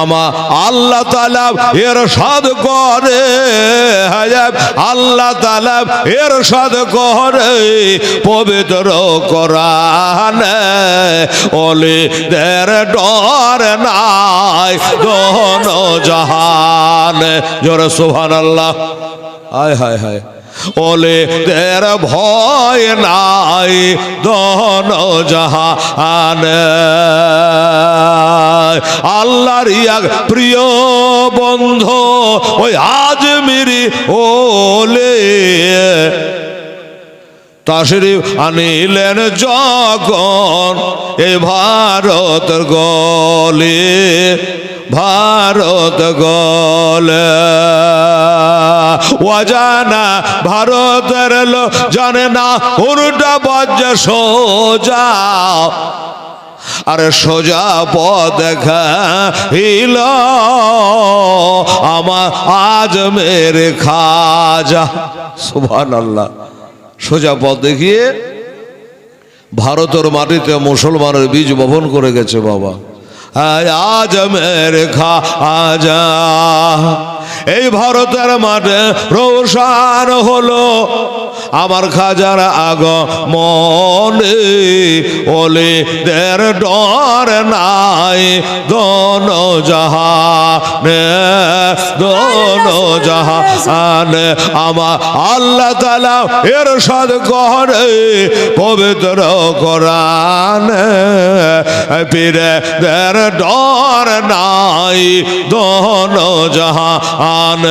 আমা আল্লাহ তালা এর সাদ করে। আল্লাহ তালা এর সাদ করে পবিত্র কোরআন। ওলি দের ডর নাই দোন জাহান। জোরে সুহান আল্লাহ হায় হায় হায়। ওলে দের ভয় নাই দন জাহান। আল্লাহর ইয়াক প্রিয় বন্ধু, ওই আজমিরি ওলে। তাশরিফ আনিলেন যখন এ ভারত গলে ভারত গলে। অজানা ভারতের লো জানে না উল্টা বজ্র সোজা। আরে সোজা পথ দেখা হিল আমার আজ মেরে খাজা। সুভান আল্লাহ সোজা পথ দেখিয়ে ভারতের মাটিতে মুসলমানের বীজ বপন করে গেছে বাবা। আজ মেরে খা আজা এই ভারতের মাঠে রোশান হলো। আমার খাজার আগ মনে ওলে দের ডর নাই, দন জাহানে, দন আনে আমার আল্লাহ তালা এর সাদ করে, পবিত্র কোরআন পীরে দের ডর নাই, দন জাহান।